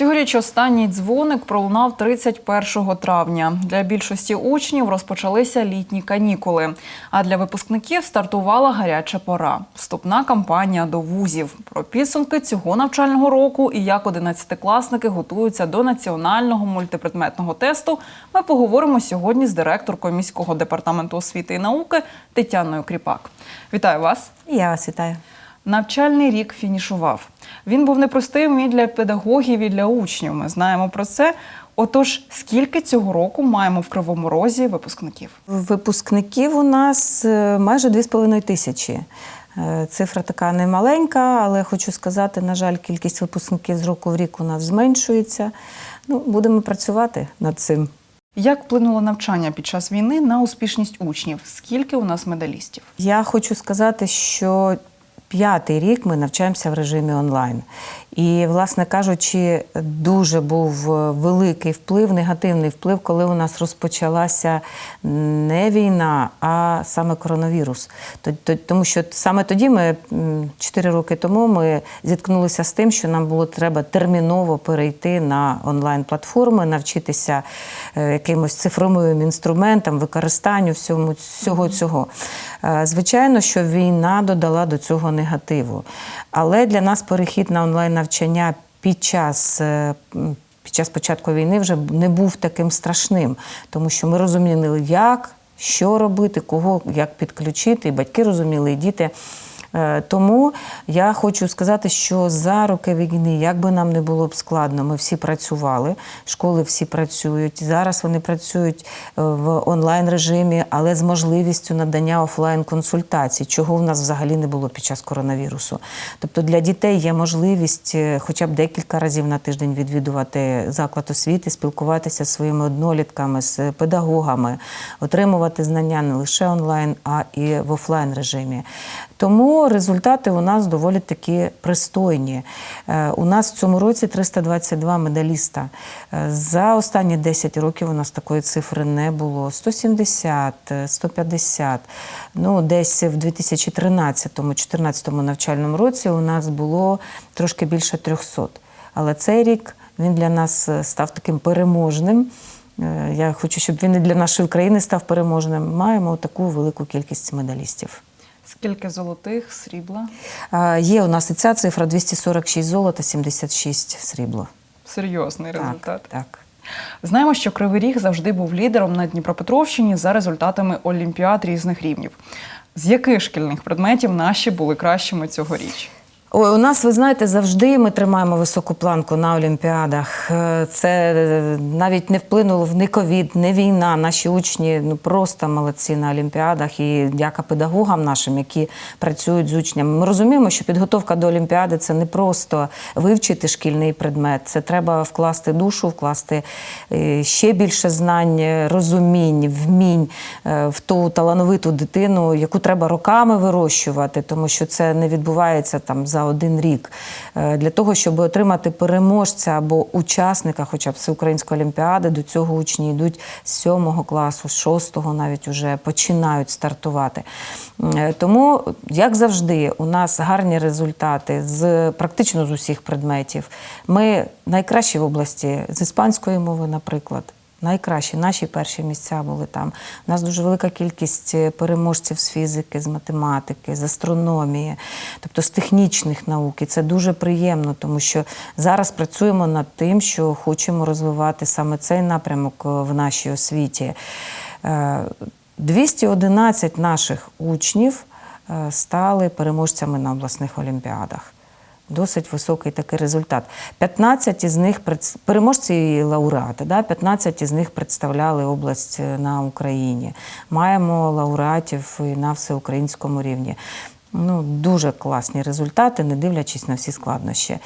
Цьогоріч останній дзвоник пролунав 31 травня. Для більшості учнів розпочалися літні канікули. А для випускників стартувала гаряча пора. Вступна кампанія до вузів. Про підсумки цього навчального року і як одинадцятикласники готуються до національного мультипредметного тесту. Ми поговоримо сьогодні з директоркою міського департаменту освіти і науки Тетяною Кріпак. Вітаю вас! Я вас вітаю. Навчальний рік фінішував. Він був непростим і для педагогів, і для учнів. Ми знаємо про це. Отож, скільки цього року маємо в Кривому Розі випускників? Випускників у нас е, майже 2,5 тисячі. Е, Цифра така немаленька, але хочу сказати, на жаль, кількість випускників з року в рік у нас зменшується. Ну, будемо працювати над цим. Як вплинуло навчання під час війни на успішність учнів? Скільки у нас медалістів? Я хочу сказати, що п'ятий рік ми навчаємося в режимі онлайн. І, власне кажучи, дуже був е, великий вплив, негативний вплив, коли у нас розпочалася не війна, а саме коронавірус. То- то- Тому що саме тоді ми, 4 роки тому, ми зіткнулися з тим, що нам було треба терміново перейти на онлайн-платформи, навчитися е, якимось цифровим інструментам, використанню всього цього. Е, Звичайно, що війна додала до цього негативу. Але для нас перехід на онлайн-навчання під час. е, Під час початку війни вже не був таким страшним, тому що ми розуміли, як, що робити, кого як підключити, і батьки розуміли, і діти. Е, Тому я хочу сказати, що за роки війни, як би нам не було б складно, ми всі працювали, школи всі працюють. Зараз вони працюють е, в онлайн режимі, але з можливістю надання офлайн консультацій, чого в нас взагалі не було під час коронавірусу. Тобто для дітей є можливість е, хоча б декілька разів на тиждень відвідувати заклад освіти, спілкуватися зі своїми однолітками, з педагогами, отримувати знання не лише онлайн, а і в офлайн режимі. Тому результати у нас доволі таки пристойні. Е, У нас в цьому році 322 медаліста. Е, За останні 10 років у нас такої цифри не було. 170, е, 150. Ну, десь в 2013-2014 навчальному році у нас було трошки більше 300. Але цей рік він для нас е, став таким переможним. Е, Я хочу, щоб він і для нашої країни став переможним. Маємо таку велику кількість медалістів. Скільки золотих, срібла? Є у нас і ця цифра 246 золота, 76 срібло. Серйозний результат. Так, так. Знаємо, що Кривий Ріг завжди був лідером на Дніпропетровщині за результатами олімпіад різних рівнів. З яких шкільних предметів наші були кращими цьогоріч? У нас, ви знаєте, завжди ми тримаємо високу планку на Олімпіадах. Е, Це е, навіть не вплинуло в ні ковід, не війна. Наші учні ну просто молодці на Олімпіадах і дяка педагогам нашим, які працюють з учнями. Ми розуміємо, що підготовка до Олімпіади це не просто вивчити шкільний предмет. Це треба вкласти душу, вкласти е, ще більше знань, розумінь, вмінь в ту талановиту дитину, яку треба роками вирощувати, тому що це не відбувається там за один рік. Е, Для того, щоб отримати переможця або учасника, хоча б всеукраїнської олімпіади, до цього учні йдуть з сьомого класу, з шостого навіть уже починають стартувати. Е, Тому, як завжди, у нас гарні результати з практично з усіх предметів. Ми найкращі в області з іспанської мови, наприклад. Найкращі наші перші місця були там. У нас дуже велика кількість е, переможців з фізики, з математики, з астрономії, тобто з технічних наук. І це дуже приємно, тому що зараз працюємо над тим, що хочемо розвивати саме цей напрямок е, в нашій освіті. Е, 211 наших учнів е, стали переможцями на обласних олімпіадах. Досить високий такий результат. 15 із них переможці і лауреати, да? 15 із них представляли область е, на Україні. Маємо лауреатів і на всеукраїнському рівні. Ну, дуже класні результати, не дивлячись на всі складнощі.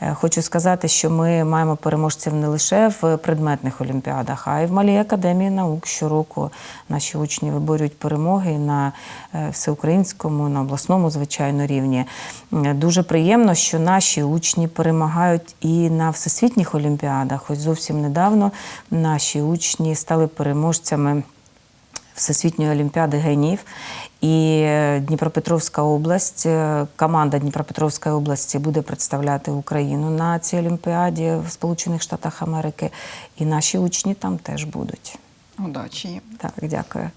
Е, Хочу сказати, що ми маємо переможців не лише в предметних олімпіадах, а й в малій академії наук. Щороку наші учні виборюють перемоги на е, всеукраїнському, на обласному, звичайно, рівні. Е, Дуже приємно, що наші учні перемагають і на всесвітніх олімпіадах. Ось зовсім недавно наші учні стали переможцями Всесвітньої олімпіади генів. І е, Дніпропетровська область, е, команда Дніпропетровської області буде представляти Україну на цій олімпіаді в Сполучених Штатах Америки. І наші учні там теж будуть. Удачі їм. Так, дякую.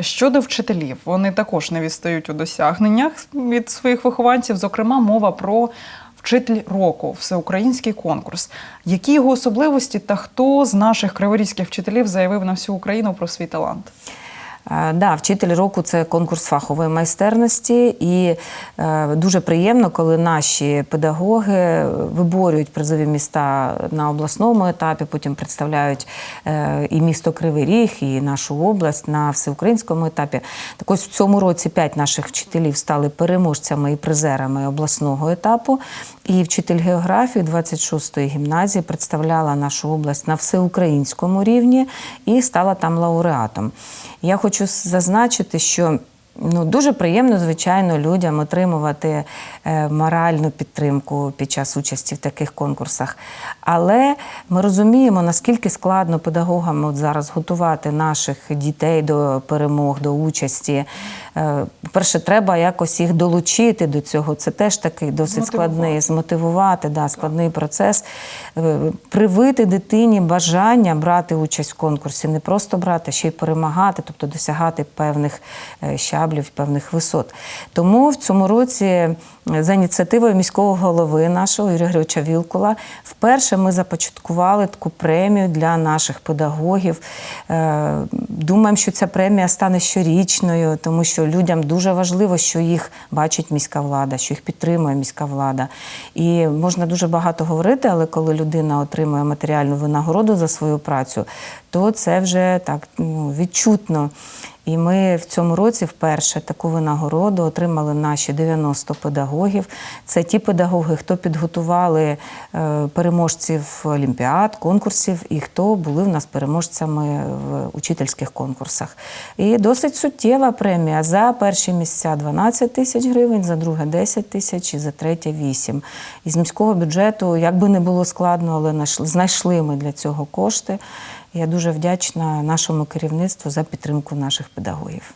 Щодо вчителів, вони також не відстають у досягненнях від своїх вихованців. Зокрема, мова про вчитель року, всеукраїнський конкурс. Які його особливості та хто з наших криворізьких вчителів заявив на всю Україну про свій талант? Е, Да, вчитель року це конкурс фахової майстерності, і е, дуже приємно, коли наші педагоги виборюють призові міста на обласному етапі, потім представляють е, і місто Кривий Ріг, і нашу область на всеукраїнському етапі. Так ось в цьому році п'ять наших вчителів стали переможцями і призерами обласного етапу. І вчитель географії 26-ї гімназії представляла нашу область на всеукраїнському рівні і стала там лауреатом. Я хочу зазначити, що ну, дуже приємно, звичайно, людям отримувати е, моральну підтримку під час участі в таких конкурсах. Але ми розуміємо, наскільки складно педагогам от зараз готувати наших дітей до перемог, до участі. Е, Перше, треба якось їх долучити до цього. Це теж такий досить складний змотивувати, да, складний процес. Е, Привити дитині бажання брати участь в конкурсі, не просто брати, а ще й перемагати, тобто досягати певних е, щаблів, певних висот. Тому в цьому році е, за ініціативою міського голови нашого Юрія Григорьовича Вілкула вперше ми започаткували таку премію для наших педагогів. Е, Думаємо, що ця премія стане щорічною, тому що людям дуже важливо, що їх бачить міська влада, що їх підтримує міська влада. І можна дуже багато говорити, але коли людина отримує матеріальну винагороду за свою працю, то це вже так ну, відчутно. І ми в цьому році вперше таку винагороду отримали наші 90 педагогів. Це ті педагоги, хто підготували е, переможців олімпіад, конкурсів і хто були в нас переможцями в учительських конкурсах. І досить суттєва премія за перші місця 12 тисяч гривень, за друге 10 тисяч і за третє 8. Із міського бюджету, як би не було складно, але знайшли- знайшли ми для цього кошти. Я дуже вдячна нашому керівництву за підтримку наших педагогів.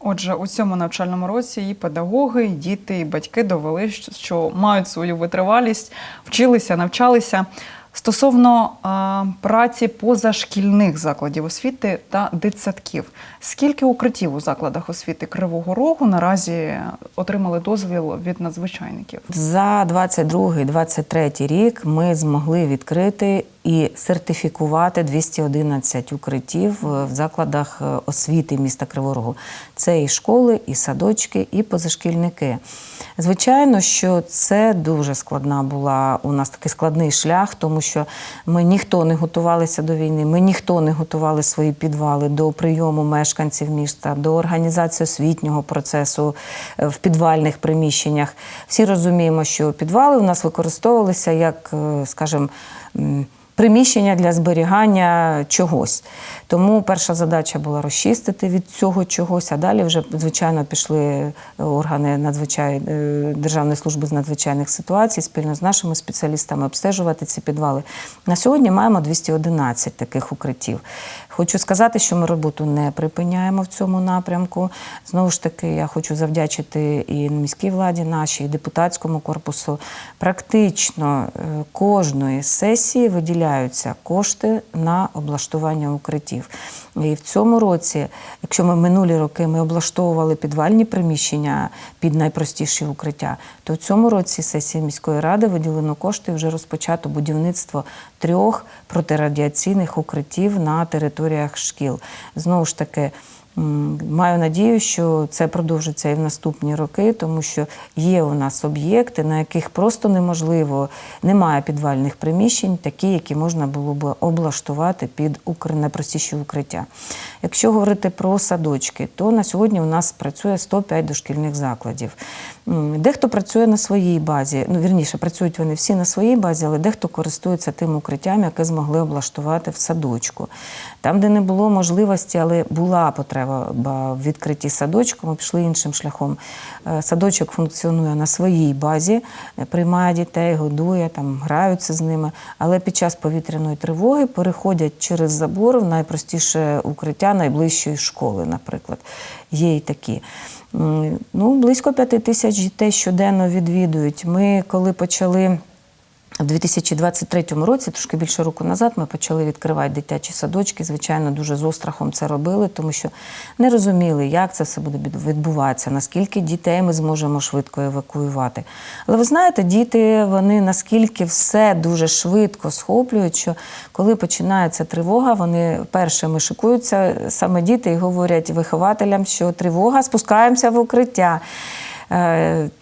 Отже, у цьому навчальному році і педагоги, і діти, і батьки довели, що мають свою витривалість, вчилися, навчалися. Стосовно а, праці позашкільних закладів освіти та дитсадків, скільки укриттів у закладах освіти Кривого Рогу наразі отримали дозвіл від надзвичайників? За 22-23 рік ми змогли відкрити і сертифікувати 211 укриттів в закладах е, освіти міста Кривого Рогу. Це і школи, і садочки, і позашкільники. Звичайно, що це дуже складна була у нас такий складний шлях, тому що ми ніхто не готувалися до війни, ми ніхто не готували свої підвали до прийому мешканців міста, до організації освітнього процесу е, в підвальних приміщеннях. Всі розуміємо, що підвали у нас використовувалися як, е, скажімо, приміщення для зберігання чогось. Тому перша задача була розчистити від цього чогось, а далі вже, звичайно, пішли органи надзвичай... е, Державної служби з надзвичайних ситуацій спільно з нашими спеціалістами обстежувати ці підвали. На сьогодні маємо 211 таких укриттів. Хочу сказати, що ми роботу не припиняємо в цьому напрямку. Знову ж таки, я хочу завдячити і міській владі нашій, і депутатському корпусу. Практично е, кожної сесії виділяються кошти на облаштування укриттів. І в цьому році, якщо ми минулі роки ми облаштовували підвальні приміщення під найпростіші укриття, то в цьому році сесії міської ради виділено кошти і вже розпочато будівництво трьох протирадіаційних укриттів на територіях шкіл. Знову ж таки. Маю надію, що це продовжиться і в наступні роки, тому що є у нас об'єкти, на яких просто неможливо, немає підвальних приміщень, такі, які можна було б облаштувати під найпростіші укриття. Якщо говорити про садочки, то на сьогодні у нас працює 105 дошкільних закладів. Дехто працює на своїй базі. Ну, вірніше, працюють вони всі на своїй базі, але дехто користується тим укриттям, яке змогли облаштувати в садочку. Там, де не було можливості, але була потреба в відкритті садочку, ми пішли іншим шляхом. Е, Садочок функціонує на своїй базі, е, приймає дітей, годує, там граються з ними. Але під час повітряної тривоги переходять через забор в найпростіше укриття найближчої школи, наприклад. Є і такі. Ну, близько п'яти тисяч дітей щоденно відвідують. Ми, коли почали в 2023 році, трошки більше року назад, ми почали відкривати дитячі садочки. Звичайно, дуже з острахом це робили, тому що не розуміли, як це все буде відбуватися, наскільки дітей ми зможемо швидко евакуювати. Але ви знаєте, діти вони наскільки все дуже швидко схоплюють, що коли починається тривога, вони першими шикуються саме діти і говорять вихователям, що тривога, спускаємося в укриття.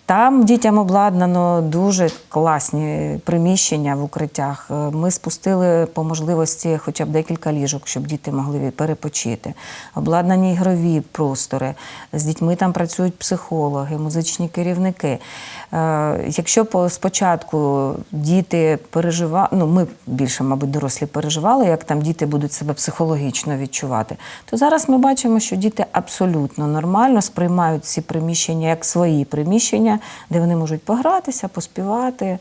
Там дітям обладнано дуже класні приміщення в укриттях. Е, Ми спустили по можливості хоча б декілька ліжок, щоб діти могли перепочити. Обладнані ігрові простори. З дітьми там працюють психологи, музичні керівники. Е, Якщо по- спочатку діти переживали, ну ми більше, мабуть, дорослі переживали, як там діти будуть себе психологічно відчувати, то зараз ми бачимо, що діти абсолютно нормально сприймають ці приміщення як свої приміщення, де вони можуть погратися, поспівати,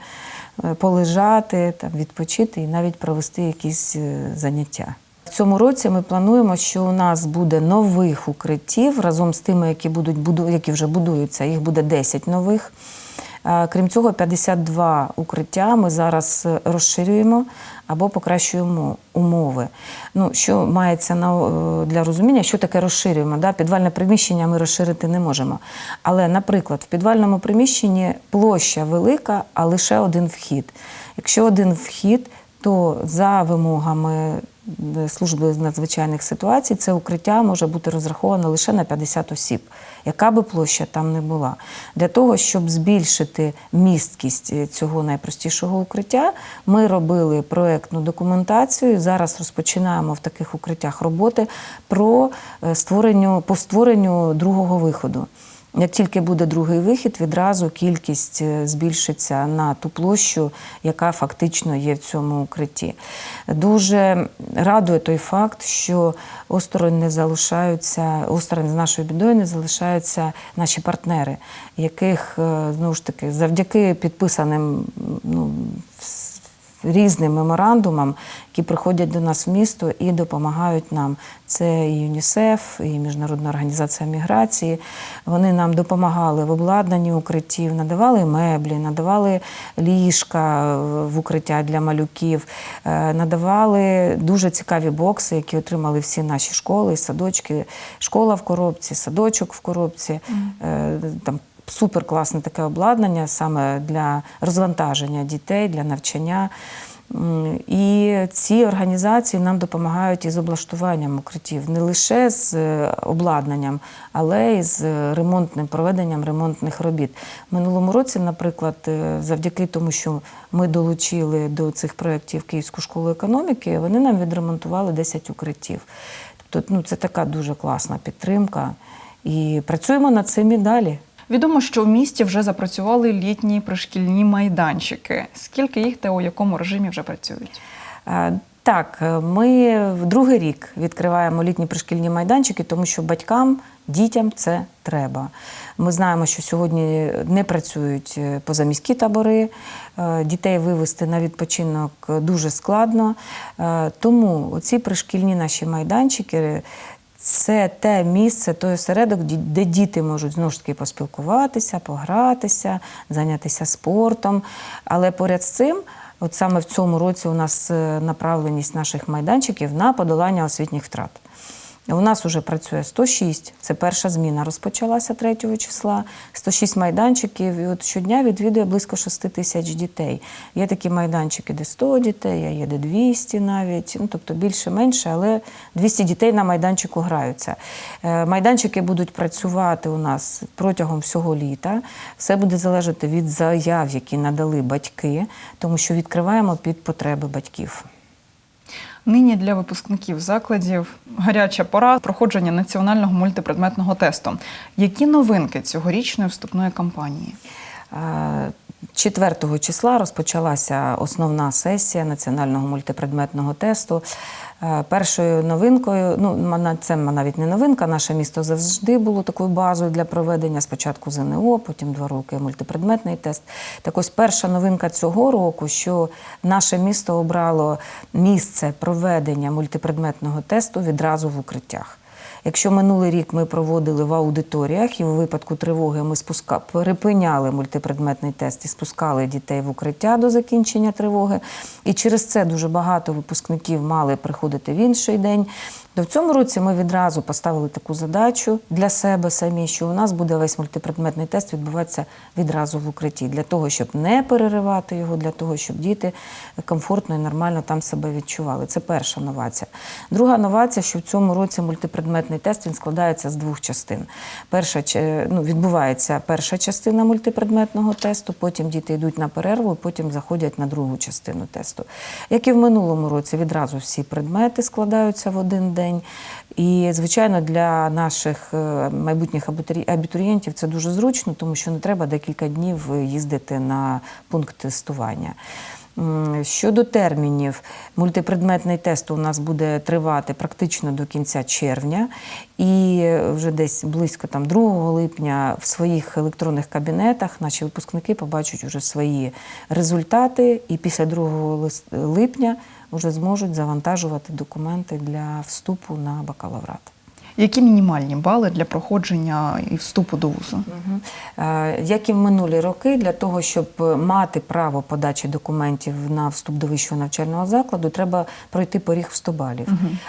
е, полежати, там, відпочити і навіть провести якісь е, заняття. В цьому році ми плануємо, що у нас буде нових укриттів разом з тими, які будуть які вже будуються. Їх буде 10 нових. Е, Крім цього, 52 укриття ми зараз е, розширюємо або покращуємо умови. Ну, що мається на, е, для розуміння, що таке розширюємо? Да? Підвальне приміщення ми розширити не можемо. Але, наприклад, в підвальному приміщенні площа велика, а лише один вхід. Якщо один вхід, то за вимогами служби з надзвичайних ситуацій це укриття може бути розраховано лише на 50 осіб, яка би площа там не була. Для того, щоб збільшити місткість е, цього найпростішого укриття, ми робили проектну документацію. Зараз розпочинаємо в таких укриттях роботи про е, створенню по створенню другого виходу. Як тільки буде другий вихід, відразу кількість е, збільшиться на ту площу, яка фактично є в цьому укритті. Дуже радує той факт, що осторонь не залишаються, осторонь з нашою бідою не залишаються наші партнери, яких е, знову ж таки завдяки підписаним ну, різним меморандумам, які приходять до нас в місто і допомагають нам. Це і ЮНІСЕФ, і Міжнародна організація міграції. Вони нам допомагали в обладнанні укриттів, надавали меблі, надавали ліжка в укриття для малюків, е, надавали дуже цікаві бокси, які отримали всі наші школи, садочки. Школа в коробці, садочок в коробці. Е, Там супер класне таке обладнання саме для розвантаження дітей, для навчання. І ці організації нам допомагають із облаштуванням укриттів не лише з е, обладнанням, але й з ремонтним проведенням ремонтних робіт. Минулому році, наприклад, е, завдяки тому, що ми долучили до цих проєктів Київську школу економіки, вони нам відремонтували 10 укриттів. Тобто, ну, це така дуже класна підтримка. І працюємо над цим і далі. Відомо, що в місті вже запрацювали літні пришкільні майданчики. Скільки їх та у якому режимі вже працюють? Е, Так, е, ми в другий рік відкриваємо літні пришкільні майданчики, тому що батькам, дітям це треба. Ми знаємо, що сьогодні не працюють е, позаміські табори, дітей вивезти на відпочинок дуже складно. Тому ці пришкільні наші майданчики. Це те місце, той осередок, де діти можуть знову ж таки поспілкуватися, погратися, зайнятися спортом. Але поряд з цим, от саме в цьому році у нас е, направленість наших майданчиків на подолання освітніх втрат. У нас вже працює 106, це перша зміна розпочалася 3 числа. 106 майданчиків, і от щодня відвідує близько 6 тисяч дітей. Є такі майданчики, де 100 дітей, а є де 200 навіть, ну тобто більше-менше, але 200 дітей на майданчику граються. Е, Майданчики будуть працювати у нас протягом всього літа. Все буде залежати від заяв, які надали батьки, тому що відкриваємо під потреби батьків. Нині для випускників закладів гаряча пора проходження національного мультипредметного тесту. Які новинки цьогорічної вступної кампанії? Е, 4 числа розпочалася основна сесія національного мультипредметного тесту. Е, Першою новинкою, ну це навіть не новинка, наше місто завжди було такою базою для проведення. Спочатку ЗНО, потім два роки мультипредметний тест. Так ось перша новинка цього року, що наше місто обрало місце проведення мультипредметного тесту відразу в укриттях. Якщо минулий рік ми проводили в аудиторіях і у випадку тривоги ми спуска... припиняли мультипредметний тест і спускали дітей в укриття до закінчення тривоги, і через це дуже багато випускників мали приходити в інший день. То в цьому році ми відразу поставили таку задачу для себе самі, що у нас буде весь мультипредметний тест відбуватися відразу в укритті, для того, щоб не переривати його, для того, щоб діти комфортно і нормально там себе відчували. Це перша новація. Друга новація, що в цьому році мультипредметний тест він складається з двох частин. Перша ну, відбувається перша частина мультипредметного тесту, потім діти йдуть на перерву, і потім заходять на другу частину тесту. Як і в минулому році, відразу всі предмети складаються в один день. І, звичайно, для наших е, майбутніх абітурієнтів це дуже зручно, тому що не треба декілька днів їздити на пункт тестування. Щодо термінів, мультипредметний тест у нас буде тривати практично до кінця червня, і вже десь близько там 2 липня в своїх електронних кабінетах наші випускники побачать уже свої результати, і після 2 липня вже зможуть завантажувати документи для вступу на бакалаврат. Які мінімальні бали для проходження і вступу до вузу? Е, Як і в минулі роки, для того, щоб мати право подачі документів на вступ до вищого навчального закладу, треба пройти поріг в 100 балів.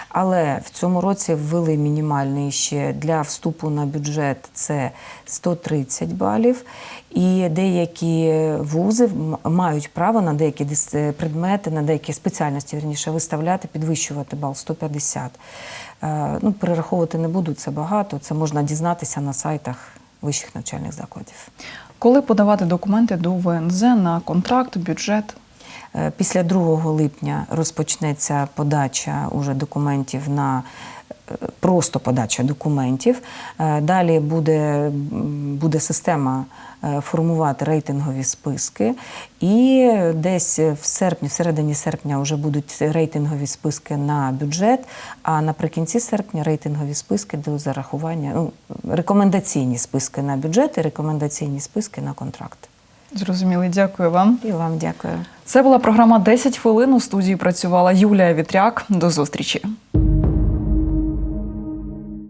Але в цьому році ввели мінімальний ще для вступу на бюджет це 130 балів. І деякі вузи мають право на деякі предмети, на деякі спеціальності верніше виставляти, підвищувати бал 150. Е, Ну, перераховувати не буду, це багато. Це можна дізнатися на сайтах вищих навчальних закладів. Коли подавати документи до ВНЗ на контракт, бюджет? Е, Після 2 липня розпочнеться подача уже документів на просто подача документів. Е, Далі буде, буде система е, формувати рейтингові списки. І десь в серпні, в середині серпня вже будуть рейтингові списки на бюджет, а наприкінці серпня рейтингові списки до зарахування, ну, рекомендаційні списки на бюджет і рекомендаційні списки на контракт. Зрозуміли, дякую вам. І вам дякую. Це була програма «10 хвилин. У студії працювала Юлія Вітряк. До зустрічі.